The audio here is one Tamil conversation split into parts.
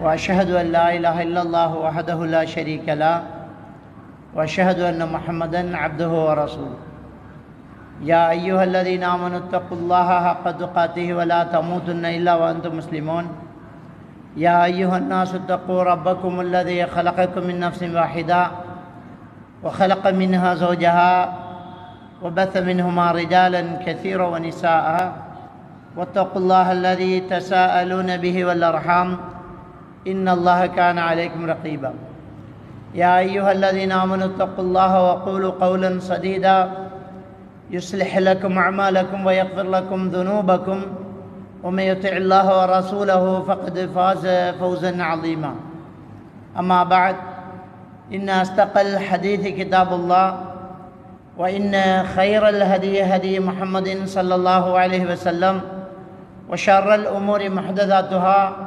وأشهد أن لا إله إلا الله وحده لا شريك له وأشهد أن محمدا عبده ورسوله. يا أيها الذين آمنوا اتقوا الله حق تقاته ولا تموتن إلا وأنتم مسلمون. يا أيها الناس اتقوا ربكم الذي خلقكم من نفس واحدة وخلق منها زوجها وبث منهما رجالا كثيرا ونساء. واتقوا الله الذي تساءلون به والأرحام. إن الله كان عليكم رقيبا. يا أيها الذين آمنوا اتقوا الله وقولوا قولا سديدا. يصلح لكم أعمالكم ويغفر لكم ذنوبكم. ومن يطع الله ورسوله فقد فاز فوزا عظيما. أما بعد إن أصدق الحديث كتاب الله وإن خير الهدي هدي محمد صلى الله عليه وسلم وشر الأمور محدثاتها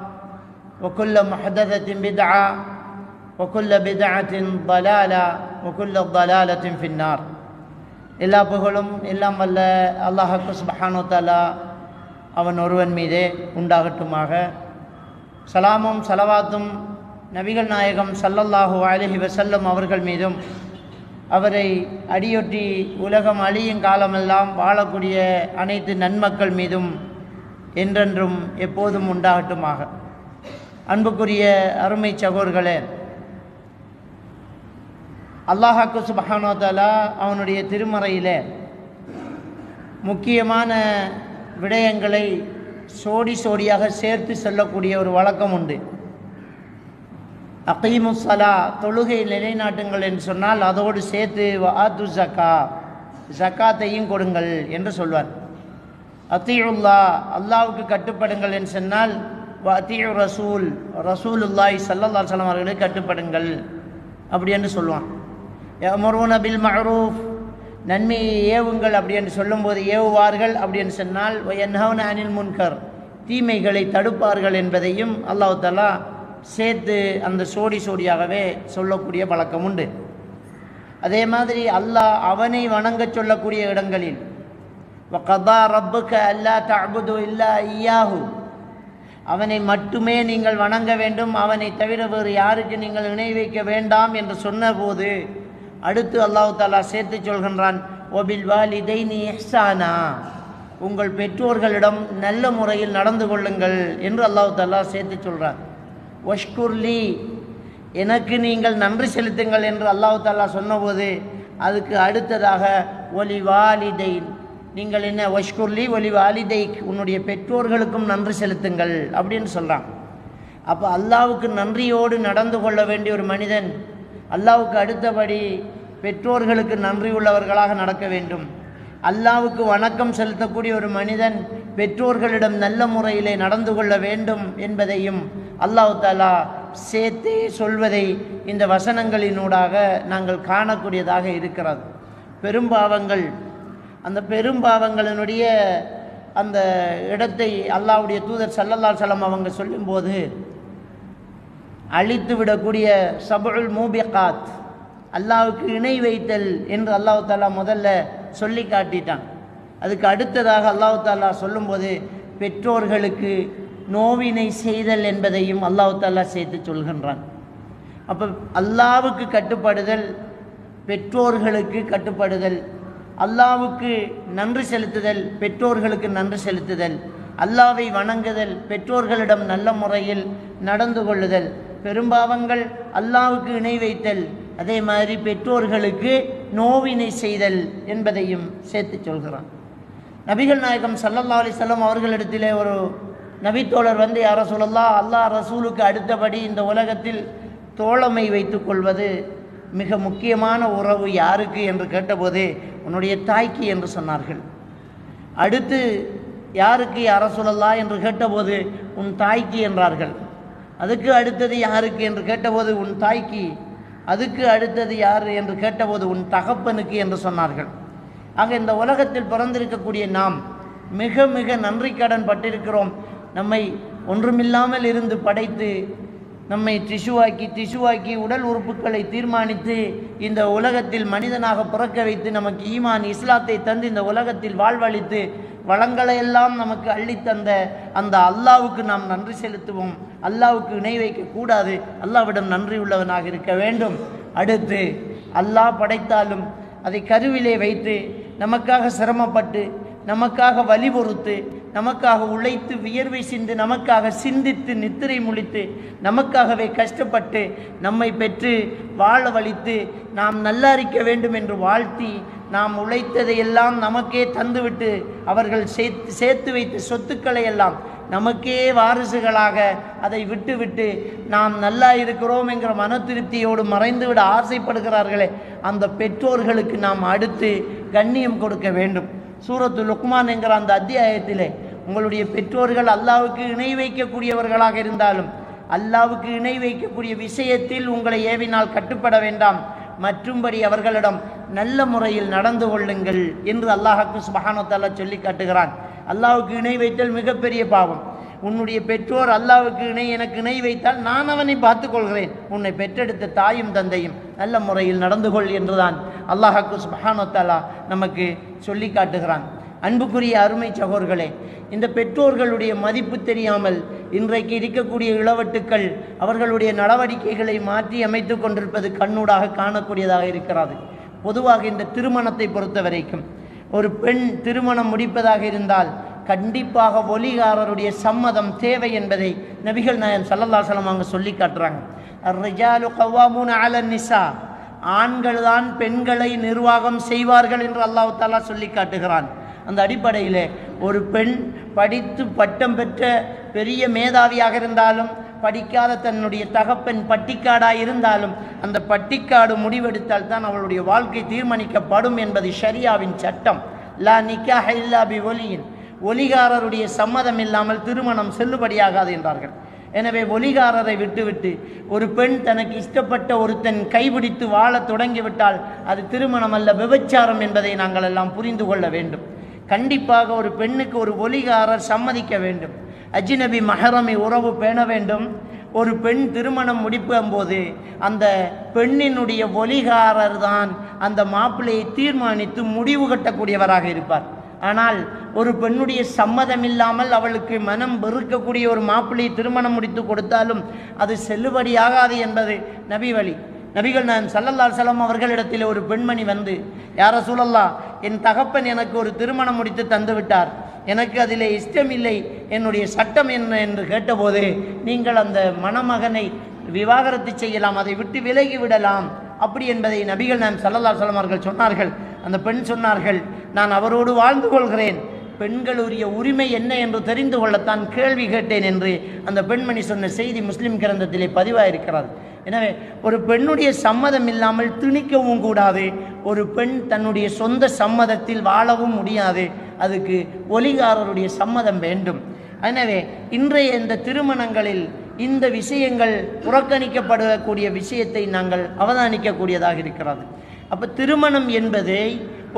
وكل محدثه بدعه وكل بدعه ضلاله وكل ضلاله في النار எல்லா புகழும் எல்லாம் வல்ல அல்லாஹு சுபஹானு தாலா அவன் ஒருவன் மீதே உண்டாகட்டுமாக சலாமும் சலவாத்தும் நபிகள் நாயகம் சல்லல்லாஹு அலஹி வசல்லம் அவர்கள் மீதும் அவரை அடியொற்றி உலகம் அழியும் காலமெல்லாம் வாழக்கூடிய அனைத்து நன்மக்கள் மீதும் என்றென்றும் எப்போதும் உண்டாகட்டுமாக அன்புக்குரிய அருமை சகோர்களே அல்லாஹாக்கு சுபஹானோ தாலா அவனுடைய திருமறையில் முக்கியமான விடயங்களை சோடி சோடியாக சேர்த்து சொல்லக்கூடிய ஒரு வழக்கம் உண்டு. அகீமுசலா தொழுகை நிலைநாட்டுங்கள் என்று சொன்னால் அதோடு சேர்த்து ஆத்து ஜக்கா ஜக்காத்தையும் கொடுங்கள் என்று சொல்வார். அத்தியுல்லா அல்லாவுக்கு கட்டுப்படுங்கள் என்று சொன்னால் அத்தியு ரசூல் ரசூலுல்லாய் சல்லல்லா சலம் அவர்களுக்கு கட்டுப்படுங்கள் அப்படி என்று சொல்லுவான். யமருன பில் மஹரூஃப் நன்மையை ஏவுங்கள் அப்படி என்று சொல்லும்போது ஏவுவார்கள் அப்படி என்று சொன்னால் என்ஹவன அனில் முன்கர் தீமைகளை தடுப்பார்கள் என்பதையும் அல்லாஹு தாலா சேர்த்து அந்த சோடி சோடியாகவே சொல்லக்கூடிய பழக்கம் உண்டு. அதே மாதிரி அல்லாஹ் அவனை வணங்க சொல்லக்கூடிய இடங்களில் கதா ரப்புக்க அல்லா தபுது இல்லா ஐயாஹூ அவனை மட்டுமே நீங்கள் வணங்க வேண்டும். அவனை தவிர வேறு யாருக்கு நீங்கள் இணை வைக்க வேண்டாம் என்று சொன்னபோது அடுத்து அல்லாஹு தாலா சேர்த்து சொல்கின்றான் ஒபில் வாலிதை நீ எஹ்சானா உங்கள் பெற்றோர்களிடம் நல்ல முறையில் நடந்து கொள்ளுங்கள் என்று அல்லாஹு தாலா சேர்த்து சொல்கிறான் ஒஷ்குர்லி எனக்கு நீங்கள் நன்றி செலுத்துங்கள் என்று அல்லாஹு தாலா சொன்னபோது அதுக்கு அடுத்ததாக ஒலி வாலிதைன். நீங்கள் என்ன ஒஷ்குர்லி ஒலி வாலிதை உன்னுடைய பெற்றோர்களுக்கும் நன்றி செலுத்துங்கள் அப்படின்னு சொல்கிறான் அப்போ அல்லாவுக்கு நன்றியோடு நடந்து கொள்ள வேண்டிய ஒரு மனிதன் அல்லாவுக்கு அடுத்தபடி பெற்றோர்களுக்கு நன்றி உள்ளவர்களாக நடக்க வேண்டும். அல்லாவுக்கு வணக்கம் செலுத்தக்கூடிய ஒரு மனிதன் பெற்றோர்களிடம் நல்ல முறையிலே நடந்து கொள்ள வேண்டும் என்பதையும் அல்லாஹு தாலா சேர்த்தே சொல்வதை இந்த வசனங்களினூடாக நாங்கள் காணக்கூடியதாக இருக்கிறது. பெரும்பாவங்கள் அந்த பெரும்பாவங்களினுடைய அந்த இடத்தை அல்லாவுடைய தூதர் சல்லல்லா சலம் அவங்க சொல்லும்போது அழித்து விடக்கூடிய சபுல் மூபிகாத் அல்லாவுக்கு இணை வைத்தல் என்று அல்லாஹு தாலா முதல்ல சொல்லி காட்டிட்டான். அதுக்கு அடுத்ததாக அல்லாஹு தாலா சொல்லும்போது பெற்றோர்களுக்கு நோவினை செய்தல் என்பதையும் அல்லாஹு தாலா சேர்த்து சொல்கின்றான். அப்போ அல்லாவுக்கு கட்டுப்படுதல் பெற்றோர்களுக்கு கட்டுப்படுதல் அல்லாவுக்கு நன்றி செலுத்துதல் பெற்றோர்களுக்கு நன்றி செலுத்துதல் அல்லாவை வணங்குதல் பெற்றோர்களிடம் நல்ல முறையில் நடந்து கொள்ளுதல் பெரும்பாவங்கள் அல்லாவுக்கு இணை வைத்தல் அதே மாதிரி பெற்றோர்களுக்கு நோவினை செய்தல் என்பதையும் சேர்த்து சொல்கிறான். நபிகள் நாயகம் சல்லல்லா அலிசல்லாம் அவர்களிடத்திலே ஒரு நபித்தோழர் வந்து யார சொல்லலாம் அல்லாஹ் ரசூலுக்கு அடுத்தபடி இந்த உலகத்தில் தோழமை வைத்துக் கொள்வது மிக முக்கியமான உறவு யாருக்கு என்று கேட்டபோது உன்னுடைய தாய்க்கு என்று சொன்னார்கள். அடுத்து யாருக்கு யார சொல்லல்லா என்று கேட்டபோது உன் தாய்க்கு என்றார்கள். அதுக்கு அடுத்தது யாருக்கு என்று கேட்டபோது உன் தாய்க்கு. அதுக்கு அடுத்தது யார் என்று கேட்டபோது உன் தகப்பனுக்கு என்று சொன்னார்கள். ஆக இந்த உலகத்தில் பிறந்திருக்கக்கூடிய நாம் மிக மிக நன்றி கடன் பட்டிருக்கிறோம். நம்மை ஒன்றுமில்லாமல் இருந்து படைத்து நம்மை திசுவாக்கி திசுவாக்கி உடல் உறுப்புகளை தீர்மானித்து இந்த உலகத்தில் மனிதனாக பிறக்க வைத்து நமக்கு ஈமான் இஸ்லாத்தை தந்து இந்த உலகத்தில் வாழ்வழித்து வளங்களையெல்லாம் நமக்கு அள்ளித்தந்த அந்த அல்லாவுக்கு நாம் நன்றி செலுத்துவோம். அல்லாவுக்கு இணை வைக்கக்கூடாது அல்லாவிடம் நன்றி உள்ளவனாக இருக்க வேண்டும். அடுத்து அல்லாஹ் படைத்தாலும் அதை கருவிலே வைத்து நமக்காக சிரமப்பட்டு நமக்காக வலிபொறுத்து நமக்காக உழைத்து வியர்வை சிந்து நமக்காக சிந்தித்து நித்திரை முழித்து நமக்காகவே கஷ்டப்பட்டு நம்மை பெற்று வாழ வலித்து நாம் நல்லாரிக்க வேண்டும் என்று வாழ்த்தி நாம் உழைத்ததையெல்லாம் நமக்கே தந்துவிட்டு அவர்கள் சேர்த்து சேர்த்து வைத்த சொத்துக்களை எல்லாம் நமக்கே வாரிசுகளாக அதை விட்டுவிட்டு நாம் நல்லா இருக்கிறோம் என்கிற மன திருப்தியோடு மறைந்துவிட ஆசைப்படுகிறார்களே அந்த பெற்றோர்களுக்கு நாம் அடுத்து கண்ணியம் கொடுக்க வேண்டும். சூரத்து லுக்மான் என்கிற அந்த அத்தியாயத்திலே உங்களுடைய பெற்றோர்கள் அல்லாவுக்கு இணை வைக்கக்கூடியவர்களாக இருந்தாலும் அல்லாவுக்கு இணை வைக்கக்கூடிய விஷயத்தில் உங்களை ஏவினால் கட்டுப்பட வேண்டாம். மற்றும்படி அவர்களிடம் நல்ல முறையில் நடந்து கொள்ளுங்கள் என்று அல்லாஹாக்கு சுபஹானத்தாலா சொல்லி காட்டுகிறான். அல்லாவுக்கு இணை வைத்தல் மிகப்பெரிய பாவம். உன்னுடைய பெற்றோர் அல்லாவுக்கு இணை எனக்கு இணை வைத்தால் நான் அவனை பார்த்துக்கொள்கிறேன். உன்னை பெற்றெடுத்த தாயும் தந்தையும் நல்ல முறையில் நடந்து கொள் என்றுதான் அல்லாஹாக்கு சுபஹானத்தாலா நமக்கு சொல்லி காட்டுகிறான். அன்புக்குரிய அருமை சகோர்களே இந்த பெற்றோர்களுடைய மதிப்பு தெரியாமல் இன்றைக்கு இருக்கக்கூடிய இளவட்டுக்கள் அவர்களுடைய நடவடிக்கைகளை மாற்றி அமைத்து கொண்டிருப்பது கண்ணூடாக காணக்கூடியதாக இருக்கிறது. பொதுவாக இந்த திருமணத்தை பொறுத்த வரைக்கும் ஒரு பெண் திருமணம் முடிப்பதாக இருந்தால் கண்டிப்பாக ஒலிகாரருடைய சம்மதம் தேவை என்பதை நபிகள் நாயன் சல்லல்லா சலம் அவங்க சொல்லி காட்டுறாங்க. நிசா. ஆண்கள் தான் பெண்களை நிர்வாகம் செய்வார்கள் என்று அல்லாஹு தாலா சொல்லி காட்டுகிறான். அந்த அடிப்படையில் ஒரு பெண் படித்து பட்டம் பெற்ற பெரிய மேதாவியாக இருந்தாலும் படிக்காத தன்னுடைய தகப்பெண் பட்டிக்காடாக இருந்தாலும் அந்த பட்டிக்காடு முடிவெடுத்தால் தான் அவளுடைய வாழ்க்கை தீர்மானிக்கப்படும் என்பது ஷரியாவின் சட்டம். லா நிக்கா இல்லா பி ஒலியின். ஒலிகாரருடைய சம்மதம் இல்லாமல் திருமணம் செல்லுபடியாகாது என்றார்கள். எனவே ஒலிகாரரை விட்டுவிட்டு ஒரு பெண் தனக்கு இஷ்டப்பட்ட ஒருத்தன் கைபிடித்து வாழத் தொடங்கிவிட்டால் அது திருமணம் அல்ல விபச்சாரம் என்பதை நாங்கள் எல்லாம் புரிந்து கொள்ள வேண்டும். கண்டிப்பாக ஒரு பெண்ணுக்கு ஒரு ஒலிகாரர் சம்மதிக்க வேண்டும். அஜினபி மஹரமி உறவு பேண வேண்டும். ஒரு பெண் திருமணம் முடிப்பும்போது அந்த பெண்ணினுடைய ஒலிகாரர் தான் அந்த மாப்பிள்ளையை தீர்மானித்து முடிவு கட்டக்கூடியவராக இருப்பார். ஆனால் ஒரு பெண்ணுடைய சம்மதம் இல்லாமல் அவளுக்கு மனம் வெறுக்கக்கூடிய ஒரு மாப்பிள்ளையை திருமணம் முடித்து கொடுத்தாலும் அது செல்லுபடியாகாது என்பது நபி வழி. நபிகள் நான் சல்லல்லா செல்லம் அவர்களிடத்தில் ஒரு பெண்மணி வந்து யார சூழல்லா என் தகப்பன் எனக்கு ஒரு திருமணம் முடித்து தந்து விட்டார். எனக்கு அதில் இஷ்டமில்லை என்னுடைய சட்டம் என்ன? என்று கேட்டபோது நீங்கள் அந்த மணமகனை விவாகரத்து செய்யலாம். அதை விட்டு விலகி விடலாம். அப்படி என்பதை நபிகள் நாம் சல்லல்லா சொல்லமார்கள் சொன்னார்கள். அந்த பெண் சொன்னார்கள் நான் அவரோடு வாழ்ந்து கொள்கிறேன். பெண்களுடைய உரிமை என்ன என்று தெரிந்து கொள்ளத்தான் கேள்வி கேட்டேன் என்று அந்த பெண்மணி சொன்ன செய்தி முஸ்லிம் கிரந்தத்திலே பதிவாயிருக்கிறது. எனவே ஒரு பெண்ணுடைய சம்மதம் இல்லாமல் திணிக்கவும் கூடாது. ஒரு பெண் தன்னுடைய சொந்த சம்மதத்தில் வாழவும் முடியாது. அதுக்கு ஒலிகாரருடைய சம்மதம் வேண்டும். எனவே இன்றைய இந்த திருமணங்களில் இந்த விஷயங்கள் புறக்கணிக்கப்படக்கூடிய விஷயத்தை நாங்கள் அவதானிக்கக்கூடியதாக இருக்கிறது. அப்போ திருமணம் என்பதை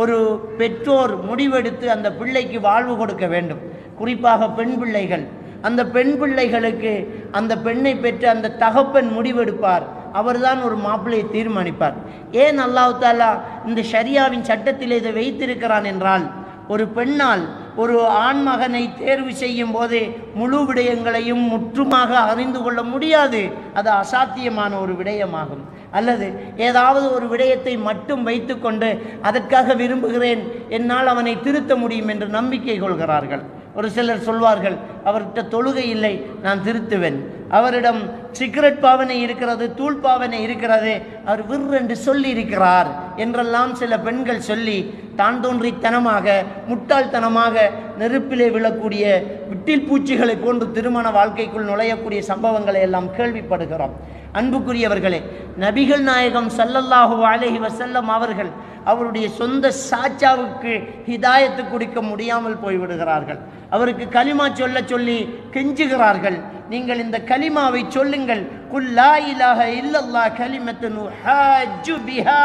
ஒரு பெற்றோர் முடிவெடுத்து அந்த பிள்ளைக்கு வாழ்வு கொடுக்க வேண்டும். குறிப்பாக பெண் பிள்ளைகள். அந்த பெண் பிள்ளைகளுக்கு அந்த பெண்ணை பெற்று அந்த தகப்பன் முடிவெடுப்பார். அவர்தான் ஒரு மாப்பிள்ளையை தீர்மானிப்பார். ஏன் அல்லாஹாலா இந்த ஷரியாவின் சட்டத்தில் இதை வைத்திருக்கிறான் என்றால் ஒரு பெண்ணால் ஒரு ஆண்மகனை தேர்வு செய்யும் போது முழு விடயங்களையும் முற்றுமாக அறிந்து கொள்ள முடியாது. அது அசாத்தியமான ஒரு விடயமாகும். அல்லது ஏதாவது ஒரு விடயத்தை மட்டும் வைத்துக்கொண்டு அதற்காக விரும்புகிறேன் என்னால் அவனை திருத்த முடியும் என்று நம்பிக்கை கொள்கிறார்கள். ஒரு சிலர் சொல்வார்கள் அவர்கிட்ட தொழுகை இல்லை நான் திருத்துவேன். அவரிடம் சிகரெட் பாவனை இருக்கிறது தூள் பாவனை இருக்கிறது அவர் விற்றென்று சொல்லி இருக்கிறார் என்றெல்லாம் சில பெண்கள் சொல்லி தான் தோன்றித்தனமாக முட்டாள்தனமாக நெருப்பிலே விழக்கூடிய விட்டில் பூச்சிகளை போன்று திருமண வாழ்க்கைக்குள் நுழையக்கூடிய சம்பவங்களை எல்லாம் கேள்விப்படுகிறோம். அன்புக்குரியவர்களே நபிகள் நாயகம் சல்லல்லாஹு அலஹி வசல்லம் அவர்கள் அவருடைய சொந்த சாச்சாவுக்கு ஹிதாயத்து கொடுக்க முடியாமல் போய்விடுகிறார்கள். அவருக்கு கலிமா சொல்ல சொல்லி கெஞ்சுகிறார்கள். நீங்கள் இந்த கலிமாவை சொல்லுங்கள். குல்லா இலாக இல்லல்லா கலிமத்து ஹாஜு பிஹா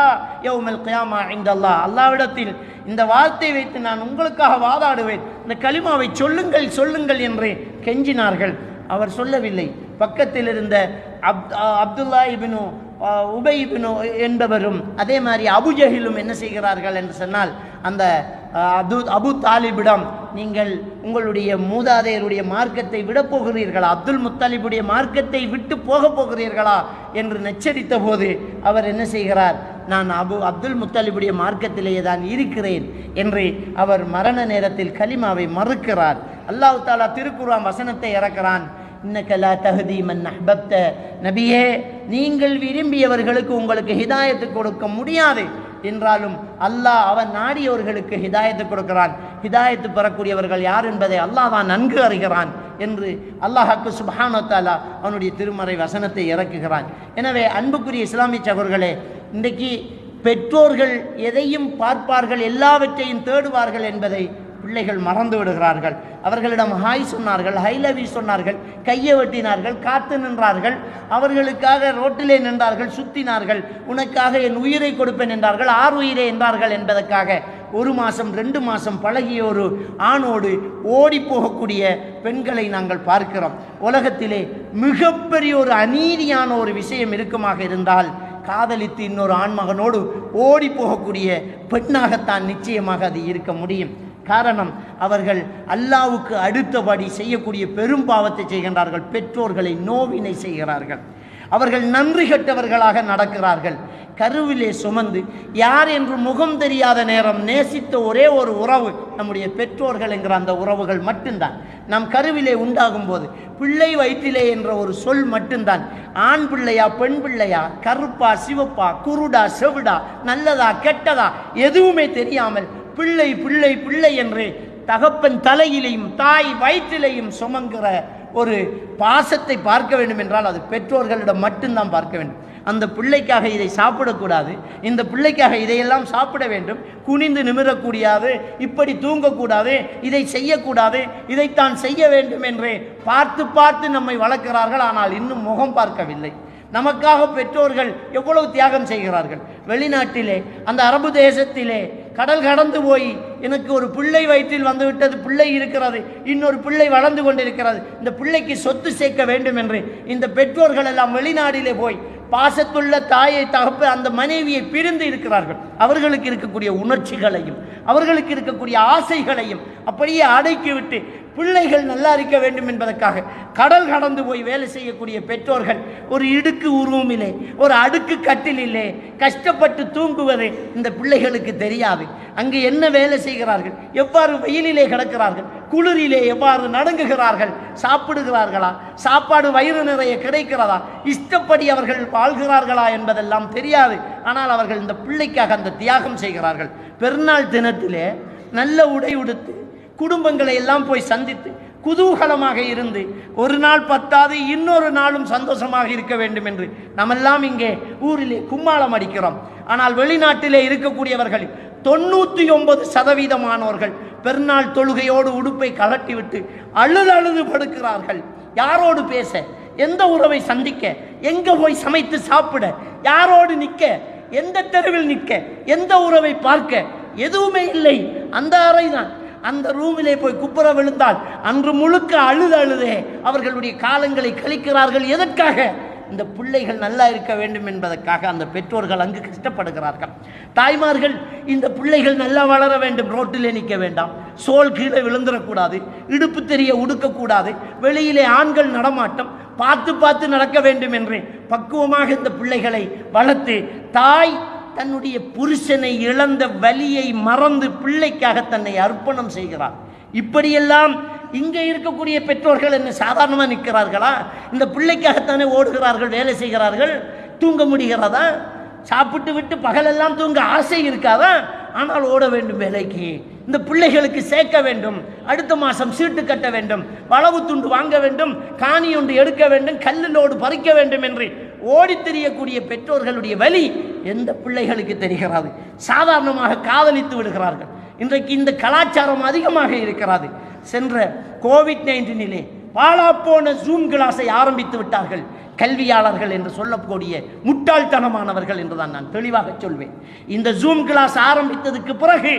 யௌமல் கியாமா இந்தல்லாஹ் அல்லாவிடத்தில் இந்த வார்த்தை வைத்து நான் உங்களுக்காக வாதாடுவேன். இந்த கலிமாவை சொல்லுங்கள் சொல்லுங்கள் என்று கெஞ்சினார்கள். அவர் சொல்லவில்லை. பக்கத்தில் இருந்த அப் அப்துல்லா இபினு உபை இபினு என்பவரும் அதே மாதிரி அபுஜஹிலும் என்ன செய்கிறார்கள் என்று சொன்னால் அந்த அஹ், அபு அபு தாலிபிடம் நீங்கள் உங்களுடைய மூதாதையருடைய மார்க்கத்தை விடப் போகிறீர்களா? அப்துல் முத்தாலிபுடைய மார்க்கத்தை விட்டு போகப் போகிறீர்களா? என்று நச்சரித்த போது அவர் என்ன செய்கிறார்? நான் அபு அப்துல் முத்தாலிபுடைய மார்க்கத்திலேயே தான் இருக்கிறேன் என்று அவர் மரண நேரத்தில் கலிமாவை மறுக்கிறார். அல்லாஹு தாலா திருக்குறான் வசனத்தை இறக்கிறான். இன்னக்கலா தகுதி மன் அஹ்பப்த. நபியே நீங்கள் விரும்பியவர்களுக்கு உங்களுக்கு ஹிதாயத்து கொடுக்க முடியாது என்றாலும் அல்லாஹ் அவன் நாடியவர்களுக்கு ஹிதாயத்து கொடுக்கிறான். ஹிதாயத்து பெறக்கூடியவர்கள் யார் என்பதை அல்லாஹ் தான் நன்கு அறிகிறான் என்று அல்லாஹாக்கு சுப்ஹானஹு அவனுடைய திருமறை வசனத்தை இறக்குகிறான். எனவே அன்புக்குரிய இஸ்லாமிய சகோர்களே இன்றைக்கு பெற்றோர்கள் எதையும் பார்ப்பார்கள் எல்லாவற்றையும் தேடுவார்கள் என்பதை பிள்ளைகள் மறந்து விடுகிறார்கள். அவர்களிடம் ஹாய் சொன்னார்கள் ஹை லவ் சொன்னார்கள் கையை வெட்டினார்கள் காத்து நின்றார்கள் அவர்களுக்காக ரோட்டிலே நின்றார்கள் சுத்தினார்கள் உனக்காக என் உயிரை கொடுப்பேன் என்றார்கள். ஆறு உயிரே என்றார்கள் என்பதற்காக ஒரு மாதம் ரெண்டு மாதம் பழகிய ஒரு ஆணோடு ஓடி போகக்கூடிய பெண்களை நாங்கள் பார்க்கிறோம். உலகத்திலே மிகப்பெரிய ஒரு அநீதியான ஒரு விஷயம் இருக்குமாக இருந்தால் காதலித்து இன்னொரு ஆண்மகனோடு ஓடி போகக்கூடிய பெண்ணாகத்தான் நிச்சயமாக அது இருக்க முடியும். காரணம் அவர்கள் அல்லாவுக்கு அடுத்தபடி செய்யக்கூடிய பெரும் பாவத்தை செய்கின்றார்கள். பெற்றோர்களை நோவினை செய்கிறார்கள். அவர்கள் நன்றி கெட்டவர்களாக நடக்கிறார்கள். கருவிலே சுமந்து யார் என்று முகம் தெரியாத நேரம் நேசித்த ஒரே ஒரு உறவு நம்முடைய பெற்றோர்கள் என்கிற அந்த உறவுகள் மட்டும்தான். நம் கருவிலே உண்டாகும் போது பிள்ளை வயிற்றிலே என்ற ஒரு சொல் மட்டும்தான். ஆண் பிள்ளையா பெண் பிள்ளையா கருப்பா சிவப்பா குருடா செவிடா நல்லதா கெட்டதா எதுவுமே தெரியாமல் பிள்ளை பிள்ளை பிள்ளை என்று தகப்பன் தலையிலையும் தாய் வயிற்றிலையும் சுமங்கிற ஒரு பாசத்தை பார்க்க வேண்டும் என்றால் அது பெற்றோர்களிடம் மட்டும்தான் பார்க்க வேண்டும். அந்த பிள்ளைக்காக இதை சாப்பிடக்கூடாது. இந்த பிள்ளைக்காக இதையெல்லாம் சாப்பிட வேண்டும். குனிந்து நிமிரக்கூடாது. இப்படி தூங்கக்கூடாது. இதை செய்யக்கூடாது. இதைத்தான் செய்ய வேண்டும் என்று பார்த்து பார்த்து நம்மை வளர்க்கிறார்கள். ஆனால் இன்னும் முகம் பார்க்கவில்லை. நமக்காக பெற்றோர்கள் எவ்வளவு தியாகம் செய்கிறார்கள். வெளிநாட்டிலே அந்த அரபு தேசத்திலே கடல் கடந்து போய் எனக்கு ஒரு பிள்ளை வயிற்றில் வந்துவிட்டது பிள்ளை இருக்கிறது இன்னொரு பிள்ளை வளர்ந்து கொண்டிருக்கிறது இந்த பிள்ளைக்கு சொத்து சேர்க்க வேண்டும் என்று இந்த பெற்றோர்கள் எல்லாம் வெளிநாடிலே போய் பாசத்துள்ள தாயை தகப்ப அந்த மனைவியை பிரிந்து இருக்கிறார்கள். அவர்களுக்கு இருக்கக்கூடிய உணர்ச்சிகளையும் அவர்களுக்கு இருக்கக்கூடிய ஆசைகளையும் அப்படியே அடக்கிவிட்டு பிள்ளைகள் நல்லா இருக்க வேண்டும் என்பதற்காக கடல் கடந்து போய் வேலை செய்யக்கூடிய பெற்றோர்கள் ஒரு இடுக்கு உருவமிலே ஒரு அடுக்கு கட்டிலிலே கஷ்டப்பட்டு தூங்குவது இந்த பிள்ளைகளுக்கு தெரியாது. அங்கு என்ன வேலை செய்கிறார்கள்? எவ்வாறு வெயிலிலே கிடக்கிறார்கள்? குளிரிலே எவ்வாறு நடங்குகிறார்கள்? சாப்பிடுகிறார்களா? சாப்பாடு வயிறு நிறைய கிடைக்கிறதா? இஷ்டப்படி அவர்கள் வாழ்கிறார்களா என்பதெல்லாம் தெரியாது. ஆனால் அவர்கள் இந்த பிள்ளைக்காக அந்த தியாகம் செய்கிறார்கள். பெருநாள் தினத்திலே நல்ல உடை உடுத்து குடும்பங்களை எல்லாம் போய் சந்தித்து குதூகலமாக இருந்து ஒரு நாள் பத்தாது இன்னொரு நாளும் சந்தோஷமாக இருக்க வேண்டும் என்று நம்மெல்லாம் இங்கே ஊரிலே கும்மாளம் அடிக்கிறோம். ஆனால் வெளிநாட்டிலே இருக்கக்கூடியவர்கள் தொண்ணூற்றி ஒன்பது சதவீதமானவர்கள் பெருநாள் தொழுகையோடு உடுப்பை கலட்டிவிட்டு அழுது அழுது படுக்கிறார்கள். யாரோடு பேச? எந்த உறவை சந்திக்க? எங்க போய் சமைத்து சாப்பிட? யாரோடு நிற்க? எந்த தெருவில் நிற்க? எந்த உறவை பார்க்க? எதுவுமே இல்லை. அந்த அறை தான் அந்த ரூமிலே போய் குப்புற விழுந்தால் அன்று முழுக்க அழுது அழுதே அவர்களுடைய காலங்களை கழிக்கிறார்கள். எதற்காக? இந்த பிள்ளைகள் நல்லா இருக்க வேண்டும் என்பதற்காக அந்த பெற்றோர்கள் அங்கு கஷ்டப்படுகிறார்கள். தாய்மார்கள் இந்த பிள்ளைகள் நல்லா வளர வேண்டும் ரோட்டிலே நிற்க வேண்டாம். சோல் கீழே விழுந்துடக்கூடாது இடுப்பு தெரிய உடுக்கக்கூடாது வெளியிலே ஆண்கள் நடமாட்டம் பார்த்து பார்த்து நடக்க வேண்டும் என்று பக்குவமாக இந்த பிள்ளைகளை வளர்த்து தாய் தன்னுடைய புருஷனை இழந்த வலியை மறந்து பிள்ளைக்காக தன்னை அர்ப்பணம் செய்கிறார். இப்படியெல்லாம் இங்கே இருக்கக்கூடிய பெற்றோர்கள் என்ன சாதாரணமாக நிற்கிறார்களா? இந்த பிள்ளைக்காகத்தானே ஓடுகிறார்கள் வேலை செய்கிறார்கள் தூங்க முடிகிறதா? சாப்பிட்டு விட்டு பகலெல்லாம் தூங்க ஆசை இருக்காதா? ஆனால் ஓட வேண்டும் வேலைக்கு. இந்த பிள்ளைகளுக்கு சேர்க்க வேண்டும். அடுத்த மாதம் சீட்டு கட்ட வேண்டும். வளவு துண்டு வாங்க வேண்டும். காணி ஒன்று எடுக்க வேண்டும். கல்லிலோடு பறிக்க வேண்டும் என்று ஓடித் தெரியக்கூடிய பெற்றோர்களுடைய வலி எந்த பிள்ளைகளுக்கு தெரிகிறது? சாதாரணமாக காதலித்து விடுகிறார்கள். இன்றைக்கு இந்த கலாச்சாரம் அதிகமாக இருக்கிறது. சென்ற கோவிட் நைன்டீனிலே பாலாப்போன ஜூம் கிளாஸை ஆரம்பித்து விட்டார்கள். கல்வியாளர்கள் என்று சொல்லக்கூடிய முட்டாள்தனமானவர்கள் என்றுதான் நான் தெளிவாக சொல்வேன். இந்த ஜூம் கிளாஸ் ஆரம்பித்ததுக்கு பிறகு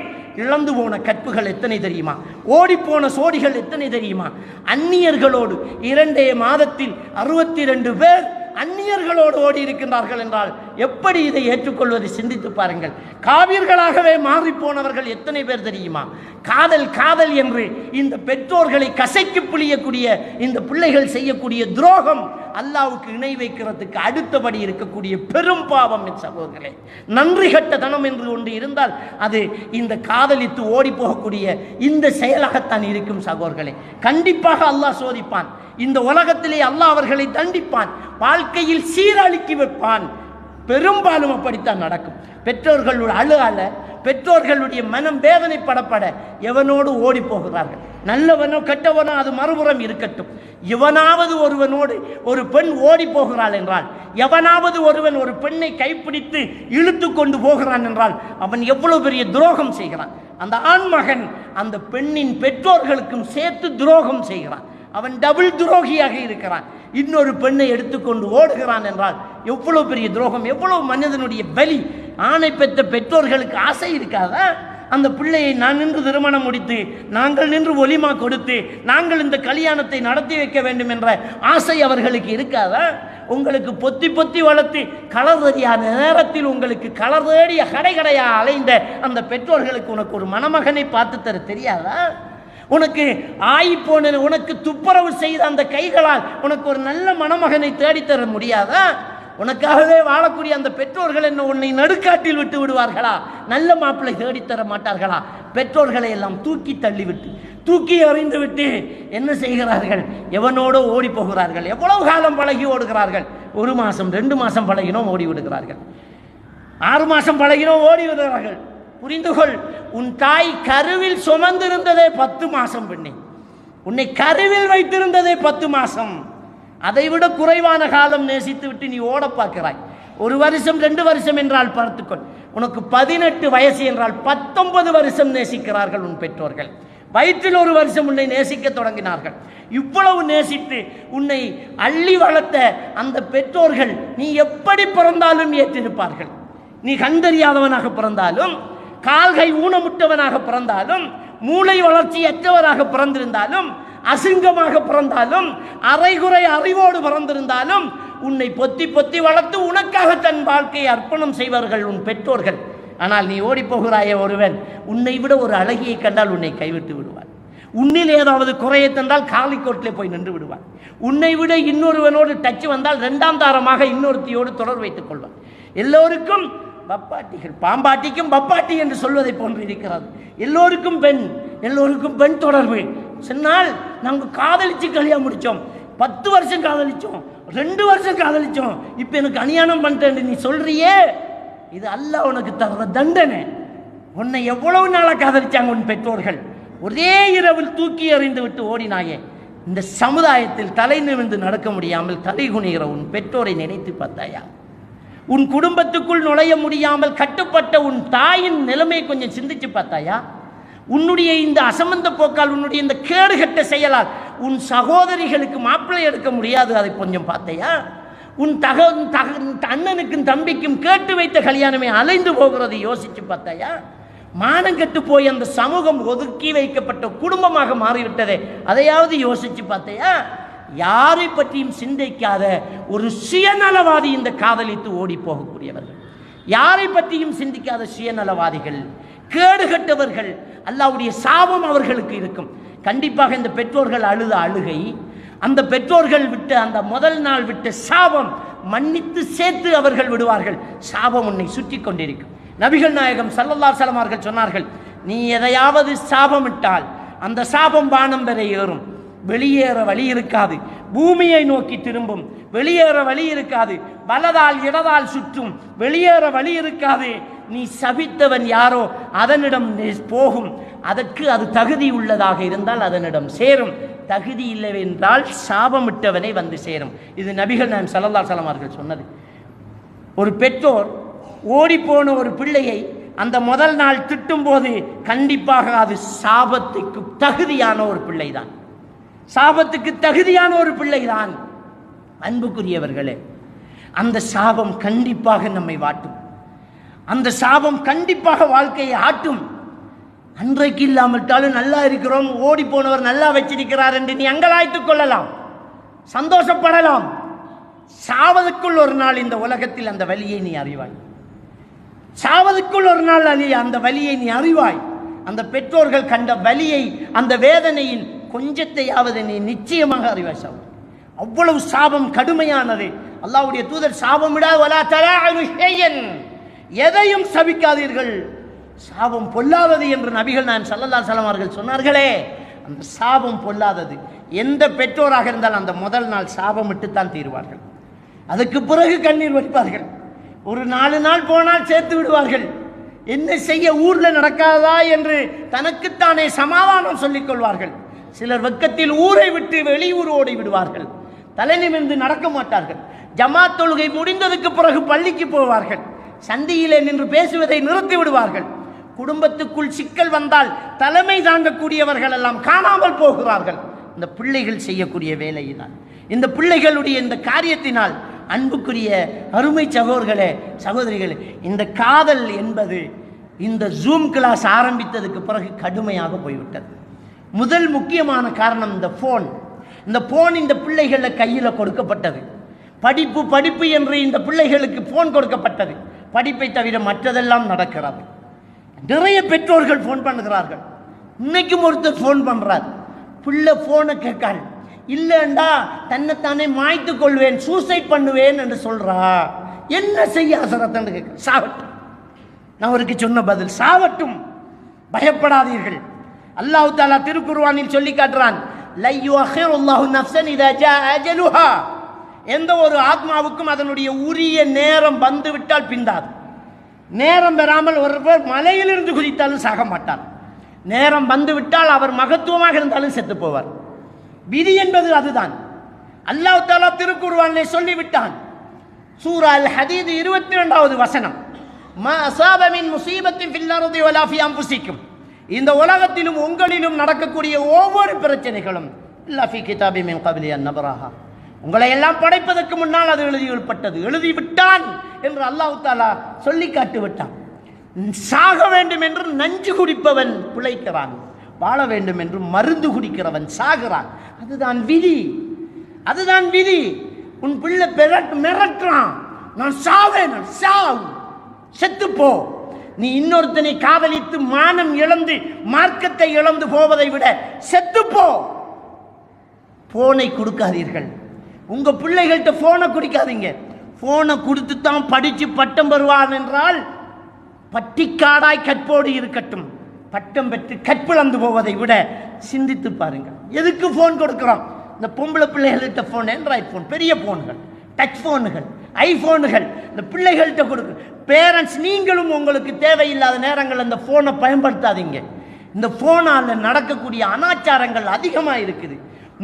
இழந்து போன கற்புகள் எத்தனை தெரியுமா? ஓடிப்போன சோடிகள் எத்தனை தெரியுமா? அந்நியர்களோடு இரண்டே மாதத்தில் அறுபத்தி ரெண்டு பேர் அந்நியர்களோடு ஓடி இருக்கின்றார்கள் என்றால் எப்படி இதை ஏற்றுக்கொள்வது சிந்தித்து பாருங்கள். காவியர்களாகவே மாறி போனவர்கள் எத்தனை பேர் தெரியுமா? காதல் காதல் என்று இந்த பெற்றோர்களை கசைக்கு புளியக்கூடிய இந்த பிள்ளைகள் செய்யக்கூடிய துரோகம் அல்லாவுக்கு இணை வைக்கிறதுக்கு அடுத்தபடி இருக்கக்கூடிய பெரும் பாவம் என் சகோதரர்களே. நன்றி கட்ட தனம் என்று ஒன்று இருந்தால் அது இந்த காதலித்து ஓடி போகக்கூடிய இந்த செயலாகத்தான் இருக்கும் சகோதரர்களே. கண்டிப்பாக அல்லாஹ் சோதிப்பான். இந்த உலகத்திலே அல்லாஹ் அவர்களை தண்டிப்பான். வாழ்க்கையில் சீரழிக்கி வைப்பான். பெரும்பாலும் அப்படித்தான் நடக்கும். பெற்றோர்களுடைய அழுகால பெற்றோர்களுடைய மனம் வேதனைப்படப்பட எவனோடு ஓடி போகிறார்கள். நல்லவனோ கெட்டவனோ அது மறுபுறம் இருக்கட்டும். இவனாவது ஒருவனோடு ஒரு பெண் ஓடி போகிறாள் என்றால் எவனாவது ஒருவன் ஒரு பெண்ணை கைப்பிடித்து இழுத்து கொண்டு போகிறான் என்றால் அவன் எவ்வளவு பெரிய துரோகம் செய்கிறான். அந்த ஆண்மகன் அந்த பெண்ணின் பெற்றோர்களுக்கும் சேர்த்து துரோகம் செய்கிறான். அவன் டபுள் துரோகியாக இருக்கிறான். இன்னொரு பெண்ணை எடுத்துக்கொண்டு ஓடுகிறான் என்றால் எவ்வளவு பெரிய துரோகம் எவ்வளவு மனிதனுடைய பலி? ஆணை பெற்ற பெற்றோர்களுக்கு ஆசை இருக்காதா? அந்த பிள்ளையை நான் நின்று திருமணம் முடித்து நாங்கள் நின்று ஒலிமா கொடுத்து நாங்கள் இந்த கல்யாணத்தை நடத்தி வைக்க வேண்டும் என்ற ஆசை அவர்களுக்கு இருக்காதா? உங்களுக்கு பொத்தி பொத்தி வளர்த்து கலர் தெரியாத நேரத்தில் உங்களுக்கு கலர் தேடிய கடை கடையா அலைந்த அந்த பெற்றோர்களுக்கு உனக்கு ஒரு மணமகனை பார்த்து தர தெரியாதா? உனக்கு ஆயி உனக்கு துப்புரவு செய்த அந்த கைகளால் உனக்கு ஒரு நல்ல மணமகனை தேடித்தர முடியாதா? உனக்காகவே வாழக்கூடிய அந்த பெற்றோர்கள் என்ன உன்னை நடுக்காட்டில் விட்டு விடுவார்களா? நல்ல மாப்பிள்ளை தேடித்தர மாட்டார்களா? பெற்றோர்களை எல்லாம் தூக்கி தள்ளிவிட்டு தூக்கி அறிந்து விட்டு என்ன செய்கிறார்கள்? எவனோடு ஓடி போகிறார்கள். எவ்வளவு காலம் பழகி ஓடுகிறார்கள்? ஒரு மாதம் ரெண்டு மாதம் பழகினோம் ஓடி விடுகிறார்கள். ஆறு மாதம் பழகினோம் ஓடி விடுகிறார்கள். புரிந்து கொள் உன் தாய் கருவில் சுமந்திருந்ததே பத்து மாசம் பெண்ணே. உன்னை கருவில் வைத்திருந்ததே பத்து மாசம். அதைவிட குறைவான காலம் நேசித்து விட்டு நீ ஓட பார்க்கிறாய். ஒரு வருஷம் ரெண்டு வருஷம் என்றால் பார்த்துக்கொள். உனக்கு பதினெட்டு வயசு என்றால் பத்தொன்பது வருஷம் நேசிக்கிறார்கள் உன் பெற்றோர்கள். வயிற்றில் ஒரு வருஷம் உன்னை நேசிக்க தொடங்கினார்கள். இவ்வளவு நேசித்து உன்னை அள்ளி வளர்த்த அந்த பெற்றோர்கள் நீ எப்படி பிறந்தாலும் ஏற்றிருப்பார்கள். நீ கண்டறியாதவனாக பிறந்தாலும் கால்கை ஊனமுட்டவனாக பிறந்தாலும் மூளை வளர்ச்சியற்றவராக பிறந்திருந்தாலும் அசிங்கமாக பிறந்தாலும் அரைகுறை அறிவோடு பிறந்திருந்தாலும் உன்னை பொத்தி பொத்தி வளர்த்து உனக்காக தன் வாழ்க்கையை அர்ப்பணம் செய்வார்கள் உன் பெற்றோர்கள். ஆனால் நீ ஓடி ஒருவன் உன்னை விட ஒரு அழகியை கண்டால் உன்னை கைவிட்டு விடுவார் உன்னில் ஏதாவது குறையை தந்தால் காலிக்கோட்டில் போய் நின்று விடுவார் உன்னை விட இன்னொருவனோடு டச் வந்தால் ரெண்டாம் தாரமாக இன்னொருத்தியோடு தொடர் வைத்துக் கொள்வார் எல்லோருக்கும் பப்பாட்டிகள் பாம்பாட்டிக்கும் பப்பாட்டி என்று சொல்வதை போன்று இருக்கிறது எல்லோருக்கும் பெண் எல்லோருக்கும் பெண் தொடர்பு. சொன்னால் நாங்கள் காதலிச்சு கல்யாணம் முடித்தோம் பத்து வருஷம் காதலிச்சோம். ரெண்டு வருஷம் காதலிச்சோம். இப்போ எனக்கு அநியானம் பண்ணிட்டேன் நீ சொல்றியே? இது அல்ல உனக்கு தர்ற தண்டனை. உன்னை எவ்வளவு நாளாக காதலிச்சாங்க உன் பெற்றோர்கள்? ஒரே இரவில் தூக்கி எறிந்து விட்டு ஓடினாயே. இந்த சமுதாயத்தில் தலை நிமிர்ந்து நடக்க முடியாமல் தலை குனிகிற உன் பெற்றோரை நினைத்து பார்த்தாயா? உன் குடும்பத்துக்குள் நுழைய முடியாமல் கட்டுப்பட்ட உன் தாயின் நிலைமையை கொஞ்சம் சிந்திச்சு பார்த்தாயா? உன்னுடைய இந்த அசமந்த போக்கால் உன்னுடைய இந்த கேடுகட்ட செயலால் உன் சகோதரிகளுக்கு மாப்பிள்ளை எடுக்க முடியாது அதை கொஞ்சம் பார்த்தையா? உன் தக தக அண்ணனுக்கும் தம்பிக்கும் கேட்டு வைத்த கல்யாணமே அலைந்து போகிறது யோசிச்சு பார்த்தாயா? மானங்கெட்டு போய் அந்த சமூகம் ஒதுக்கி வைக்கப்பட்ட குடும்பமாக மாறிவிட்டதே அதையாவது யோசிச்சு பார்த்தையா? யாரை பற்றியும் சிந்திக்காத ஒரு சுயநலவாதி இந்த காதலித்து ஓடி போகக்கூடியவர்கள் யாரை பற்றியும் சிந்திக்காத சுயநலவாதிகள் கேடுகட்டவர்கள் அல்லாவுடைய சாபம் அவர்களுக்கு இருக்கும். கண்டிப்பாக இந்த பெற்றோர்கள் அழுத அழுகை அந்த பெற்றோர்கள் விட்ட அந்த முதல் நாள் விட்ட சாபம் மன்னித்து சேர்த்து அவர்கள் விடுவார்கள். சாபம் உன்னை சுற்றி கொண்டிருக்கும். நபிகள் நாயகம் சல்லல்லா சலமார்கள் சொன்னார்கள் நீ எதையாவது சாபமிட்டால் அந்த சாபம் வானம் பெற ஏறும். வெளியேற வழி இருக்காது. பூமியை நோக்கி திரும்பும். வெளியேற வழி இருக்காது. வலதால் இடதால் சுற்றும். வெளியேற வழி இருக்காது. நீ சபித்தவன் யாரோ அதனிடம் போகும். அதற்கு அது தகுதி உள்ளதாக இருந்தால் அதனிடம் சேரும். தகுதி இல்லைவென்றால் சாபமிட்டவனை வந்து சேரும். இது நபிகள் நான் சல்லல்லா சலமார்கள் சொன்னது. ஒரு பெற்றோர் ஓடிப்போன ஒரு பிள்ளையை அந்த முதல் நாள் திட்டும்போது கண்டிப்பாக அது சாபத்துக்கு தகுதியான ஒரு பிள்ளைதான். சாபத்துக்கு தகுதியான ஒரு பிள்ளைதான். அன்புக்குரியவர்களே அந்த சாபம் கண்டிப்பாக நம்மை வாட்டும். அந்த சாபம் கண்டிப்பாக வாழ்க்கையை ஆட்டும். அன்றைக்கு இல்லாமட்டாலும் நல்லா இருக்கிறோம் ஓடி போனவர் நல்லா வச்சிருக்கிறார் என்று நீ அங்கலாய்த்துக் கொள்ளலாம் சந்தோஷப்படலாம். சாவதுக்குள் ஒரு நாள் இந்த உலகத்தில் அந்த வலியை நீ அறிவாய். சாவதுக்குள் ஒரு நாள் அலி அந்த வலியை நீ அறிவாய். அந்த பெற்றோர்கள் கண்ட வலியை அந்த வேதனையின் கொஞ்சத்தையாவது நீ நிச்சயமாக அறிவாய் அவ்வளவு சாபம் கடுமையானது. அல்லாவுடைய தூதர் சாபம் வலா எதையும் சபிக்காதீர்கள். சாபம் பொல்லாதது என்று நபிகள் நான் சல்லல்லா சலம் அவர்கள் சொன்னார்களே அந்த சாபம் பொல்லாதது. எந்த பெற்றோராக இருந்தால் அந்த முதல் நாள் சாபமிட்டுத்தான் தீருவார்கள். அதுக்கு பிறகு கண்ணீர் வைப்பார்கள். ஒரு நாலு நாள் போனால் சேர்த்து விடுவார்கள். என்ன செய்ய ஊர்ல நடக்காதா என்று தனக்குத்தானே சமாதானம் சொல்லிக் கொள்வார்கள். சிலர் வெக்கத்தில் ஊரை விட்டு வெளியூர் ஓடி விடுவார்கள். தலை நிமிர்ந்து நடக்க மாட்டார்கள். ஜமாத் தொழுகை முடிந்ததுக்கு பிறகு பள்ளிக்கு போவார்கள். சந்தியிலே நின்று பேசுவதை நிறுத்தி விடுவார்கள். குடும்பத்துக்குள் சிக்கல் வந்தால் தலைமை தாங்கக்கூடியவர்கள் எல்லாம் காணாமல் போகிறார்கள். இந்த பிள்ளைகள் செய்யக்கூடிய வேலையினால் இந்த பிள்ளைகளுடைய இந்த காரியத்தினால் அன்புக்குரிய அருமை சகோதர்களே சகோதரிகளே இந்த காதல் என்பது இந்த ஜூம் கிளாஸ் ஆரம்பித்ததுக்கு பிறகு கடுமையாக போய்விட்டது. முதல் முக்கியமான காரணம் இந்த ஃபோன் இந்த ஃபோன் இந்த பிள்ளைகளில் கையில் கொடுக்கப்பட்டது. படிப்பு படிப்பு என்று இந்த பிள்ளைகளுக்கு ஃபோன் கொடுக்கப்பட்டது. படிப்பை தவிர மற்றதெல்லாம் நடக்கிறது. நிறைய பெற்றோர்கள் ஃபோன் பண்ணுகிறார்கள். இன்னைக்கும் ஒருத்தர் ஃபோன் பண்ணுறார் பிள்ளை ஃபோனை கேட்காள் இல்லைண்டா தன்னைத்தானே மாய்த்து கொள்வேன் சூசைட் பண்ணுவேன் என்று சொல்கிறா என்ன செய்ய அசரத்தன்னு கேட்க சாவட்டும். நான் அவருக்கு சொன்ன பதில் சாவட்டும். பயப்படாதீர்கள். அல்லாஹு தாலா திருக்குர்ஆனில் சொல்லி காட்டுறான் இதா எந்த ஒரு ஆத்மாவுக்கும் அதனுடைய உரிய நேரம் வந்து விட்டால் பிந்தாது நேரம் பெறாமல் ஒருவர் மலையிலிருந்து குதித்தாலும் சாக மாட்டார். நேரம் வந்து விட்டால் அவர் மகத்துவமாக இருந்தாலும் செத்து போவார். விதி என்பது அதுதான். அல்லாஹ் தாலா திருக்குர்ஆனிலே சொல்லிவிட்டான் சூரா அல் ஹதீது இருபத்தி ரெண்டாவது வசனம் மா அசாப முசீபத்தின் ஃபில் அர்தி வலா ஃபி அன்ஃபுசிக்கும். இந்த உலகத்திலும் உங்களிலும் நடக்கக்கூடிய ஒவ்வொரு பிரச்சனைகளும் லஃபி கிதாபி மின் கபிலி உங்களை எல்லாம் படைப்பதற்கு முன்னால் அது எழுதிவிட்டது எழுதி விட்டான் என்று அல்லாஹ் தாலா சொல்லி காட்டு விட்டான். சாக வேண்டும் என்று நஞ்சு குடிப்பவன் பிழைக்கிறான். வாழ வேண்டும் என்று மருந்து குடிக்கிறவன் சாகிறான். அதுதான் விதி. அதுதான் விதி. உன் பிள்ளை மிரட்டுறான். நான் சாவேன் சாவு. செத்து போ. நீ இன்னொருத்தனை காதலித்து மானம் இழந்து மார்க்கத்தை இழந்து போவதை விட செத்துப்போ போனை கொடுக்காதீர்கள். உங்க பிள்ளைகள்கிட்ட போனை குடிக்காதீங்க. போனை கொடுத்து தான் படிச்சு பட்டம் பெறுவான் என்றால் பட்டிக்காடாய் கற்போடு இருக்கட்டும். பட்டம் பெற்று கற்பிழந்து போவதை விட சிந்தித்து பாருங்கள். எதுக்கு ஃபோன் கொடுக்குறோம்? இந்த பொம்பளை பிள்ளைகள்கிட்ட ஃபோன் ஆண்ட்ராய்ட் ஃபோன் பெரிய ஃபோன்கள் டச் ஃபோனுகள் ஐஃபோனுகள் இந்த பிள்ளைகள்கிட்ட கொடுக்கு. பேரண்ட்ஸ் நீங்களும் உங்களுக்கு தேவையில்லாத நேரங்கள் அந்த ஃபோனை பயன்படுத்தாதீங்க. இந்த ஃபோனால் நடக்கக்கூடிய அனாச்சாரங்கள் அதிகமாக இருக்குது.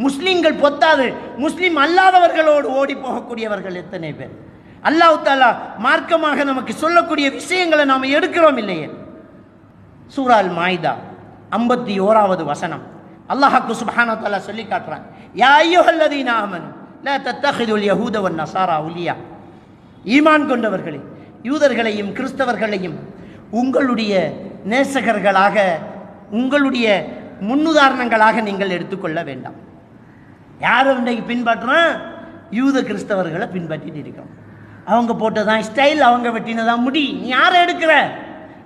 முஸ்லீம்கள் பொத்தாது. முஸ்லீம் அல்லாதவர்களோடு ஓடி போகக்கூடியவர்கள் எத்தனை பேர்? அல்லாஹ் தாலா மார்க்கமாக நமக்கு சொல்லக்கூடிய விஷயங்களை நாம் எடுக்கிறோம் இல்லையே? சூரால் மாய்தா ஐம்பத்தி ஓராவது வசனம். அல்லாஹாக்கு சுப்ஹானஹு தாலா சொல்லி காட்டுறான். யா அல்லது ஆமனு லா தத்தஹிதுல் யஹூத வன் நஸாரா ஈமான் கொண்டவர்களே யூதர்களையும் கிறிஸ்தவர்களையும் உங்களுடைய நேசகர்களாக உங்களுடைய முன்னுதாரணங்களாக நீங்கள் எடுத்துக்கொள்ள வேண்டாம். யார் இன்றைக்கு பின்பற்றுறான் யூத கிறிஸ்தவர்களை பின்பற்றிட்டு இருக்கோம் அவங்க போட்டதான் ஸ்டைல் அவங்க வெட்டினதான் முடி. நீ யாரை எடுக்கிற?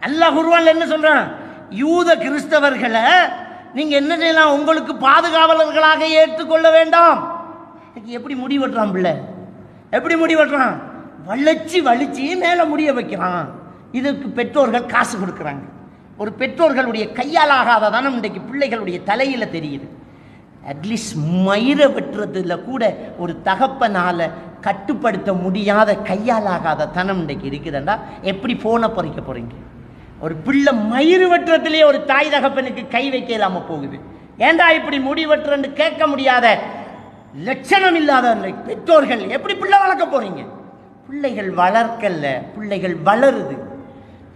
அல்லாஹ் குருவான் என்ன சொல்கிறான் யூத கிறிஸ்தவர்களை நீங்கள் என்ன செய்யலாம்? உங்களுக்கு பாதுகாவலர்களாக ஏற்றுக்கொள்ள வேண்டாம். இன்னைக்கு எப்படி முடி வெட்டுறான் பிள்ளை? எப்படி முடி வெட்டுறான்? வளைச்சி வலிச்சு மேலே முடிய வைக்கிறான். இதுக்கு பெற்றோர்கள் காசு கொடுக்குறாங்க. ஒரு பெற்றோர்களுடைய கையால் ஆகாத இன்றைக்கு பிள்ளைகளுடைய தலையில் தெரியுது. அட்லீஸ்ட் மயிரை வெட்டுறதுல கூட ஒரு தகப்பனால் கட்டுப்படுத்த முடியாத கையால் ஆகாத தனம் இன்றைக்கு இருக்குதுண்டா எப்படி ஃபோனை பறிக்க போகிறீங்க ஒரு பிள்ளை மயிறு வெட்டுறதுலேயே ஒரு தாய் தகப்பனுக்கு கை வைக்க இல்லாமல் போகுது. ஏன்டா இப்படி முடி வெட்டுறன்னு கேட்க முடியாத லட்சணம் இல்லாத பெற்றோர்கள் எப்படி பிள்ளை வளர்க்க போறீங்க? பிள்ளைகள் வளர்க்கல்ல பிள்ளைகள் வளருது.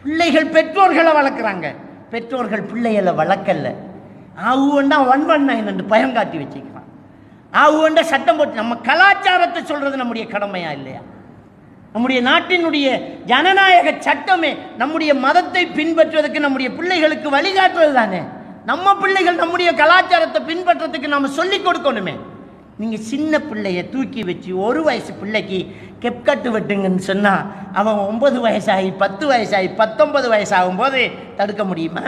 பிள்ளைகள் பெற்றோர்களை வளர்க்குறாங்க. பெற்றோர்கள் பிள்ளைகளை வளர்க்கல்ல. ஆவுண்டா ஒன் ஒன் நைன் என்று பயம் காட்டி வச்சுக்கிறான் ஆவுண்டா சட்டம் போட்டு நம்ம கலாச்சாரத்தை சொல்றது நம்முடைய கடமையா இல்லையா? நம்முடைய நாட்டினுடைய ஜனநாயக சட்டமே நம்முடைய மதத்தை பின்பற்றுவதற்கு நம்முடைய பிள்ளைகளுக்கு வழிகாட்டுறது தானே? நம்ம பிள்ளைகள் நம்முடைய கலாச்சாரத்தை பின்பற்றுறதுக்கு நாம் சொல்லிக் கொடுக்கணுமே. நீங்கள் சின்ன பிள்ளைய தூக்கி வச்சு ஒரு வயசு பிள்ளைக்கு கெப்கட்டு வெட்டுங்கன்னு சொன்னால் அவன் ஒம்பது வயசாகி பத்து வயசாகி பத்தொன்பது வயசாகும் போது தடுக்க முடியுமா?